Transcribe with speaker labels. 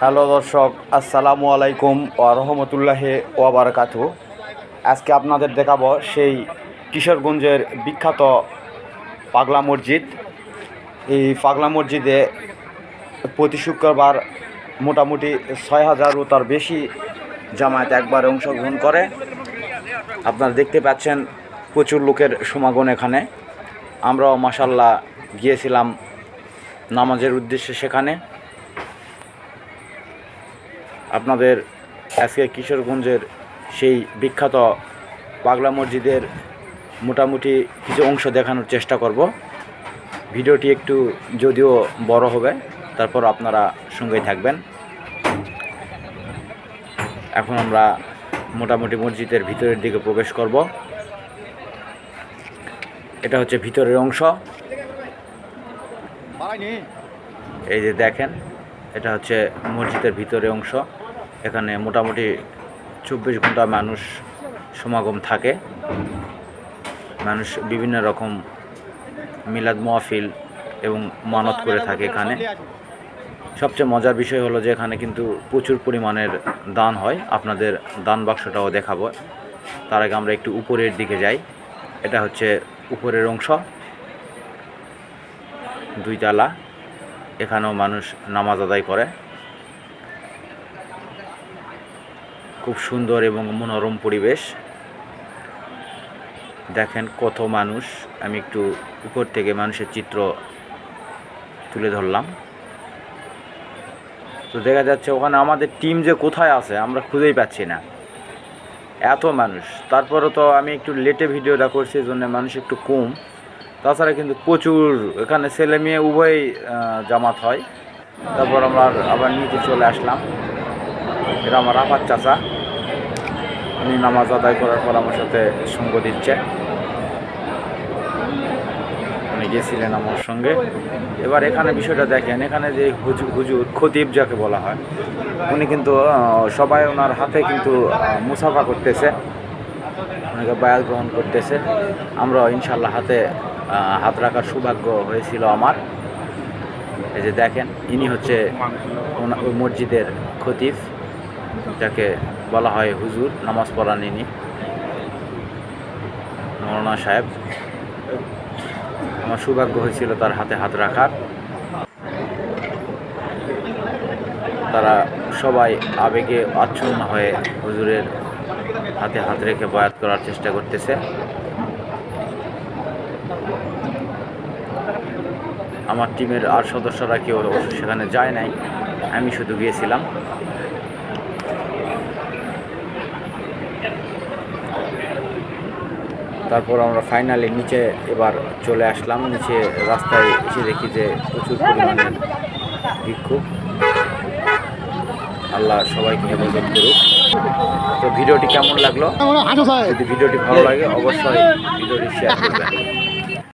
Speaker 1: Hello দর্শক, আসসালামু আলাইকুম ও রহমতুল্লাহে ওয়াবারাকাতু আজকে আপনাদের দেখাবো সেই কিশোরগঞ্জের বিখ্যাত পাগলা মসজিদ। এই পাগলা মসজিদে প্রতি শুক্রবার মোটামুটি ছয় হাজার ও তার বেশি জামায়াত একবার অংশগ্রহণ করে। আপনারা দেখতে পাচ্ছেন প্রচুর লোকের সমাগম এখানে। আমরাও মাসাল্লাহ গিয়েছিলাম নামাজের উদ্দেশ্যে সেখানে। আপনাদের আজকে কিশোরগঞ্জের সেই বিখ্যাত পাগলা মসজিদের মোটামুটি কিছু অংশ দেখানোর চেষ্টা করব। ভিডিওটি একটু যদিও বড় হবে তারপর আপনারা সঙ্গেই থাকবেন। এখন আমরা মোটামুটি মসজিদের ভিতরের দিকে প্রবেশ করব। এটা হচ্ছে ভিতরের অংশ। এই যে দেখেন এটা হচ্ছে মসজিদের ভিতরে অংশ। এখানে মোটামুটি চব্বিশ ঘণ্টা মানুষ সমাগম থাকে। মানুষ বিভিন্ন রকম মিলাদ মহফিল এবং মানত করে থাকে এখানে। সবচেয়ে মজার বিষয় হলো যে এখানে কিন্তু প্রচুর পরিমাণের দান হয়। আপনাদের দান বাক্সটাও দেখাবো। তার আগে আমরা একটু উপরের দিকে যাই। এটা হচ্ছে উপরের অংশ। দুইতলা এখানেও মানুষ নামাজ আদায় করে। খুব সুন্দর এবং মনোরম পরিবেশ। দেখেন কত মানুষ। আমি একটু উপর থেকে মানুষের চিত্র তুলে ধরলাম। তো দেখা যাচ্ছে ওখানে আমাদের টিম যে কোথায় আছে আমরা খুঁজেই পাচ্ছি না। এত মানুষ। তারপরে তো আমি একটু লেটে ভিডিওটা করছি জন্য মানুষ একটু কম। তাছাড়া কিন্তু প্রচুর এখানে ছেলে মেয়ে উভয়ই আহ, জামাত হয়। তারপর আমরা আবার নিচে চলে আসলাম। এটা আমার আপার চাচা। উনি নামাজ আদায় করার পর আমার সাথে সঙ্গ দিচ্ছে। উনি গেছিলেন আমার সঙ্গে। এবার এখানে বিষয়টা দেখেন, এখানে যে হুজুর হুজুর খতিব যাকে বলা হয়, উনি কিন্তু সবাই ওনার হাতে কিন্তু মুসাফা করতেছে। ওনাকে বায়াত গ্রহণ করতেছে। আমরা ইনশাল্লাহ হাতে হাত রাখার সৌভাগ্য হয়েছিল আমার। এই যে দেখেন, ইনি হচ্ছে মসজিদের খতিব। যাকে বলা হয় হুজুর, নামাজ পড়ান ইনি মৌলানা সাহেব, আমার সৌভাগ্য হয়েছিল তার হাতে হাত রাখার। তারা সবাই আবেগে আচ্ছন্ন হয়ে হুজুরের হাতে হাত রেখে বয়াত করার চেষ্টা করতেছে। আমার টিমের আর সদস্যরা কেউ সেখানে যায় নাই, আমি শুধু গিয়েছিলাম। তারপর আমরা ফাইনালি নিচে এবার চলে আসলাম। নিচে রাস্তায় এসে দেখি যে প্রচুর পরিমাণে বিক্ষোভ আল্লাহ সবাইকে হেফাজত করুক। তো ভিডিওটি কেমন লাগল? যদি ভিডিওটি ভালো লাগে অবশ্যই ভিডিওটি শেয়ার করবেন।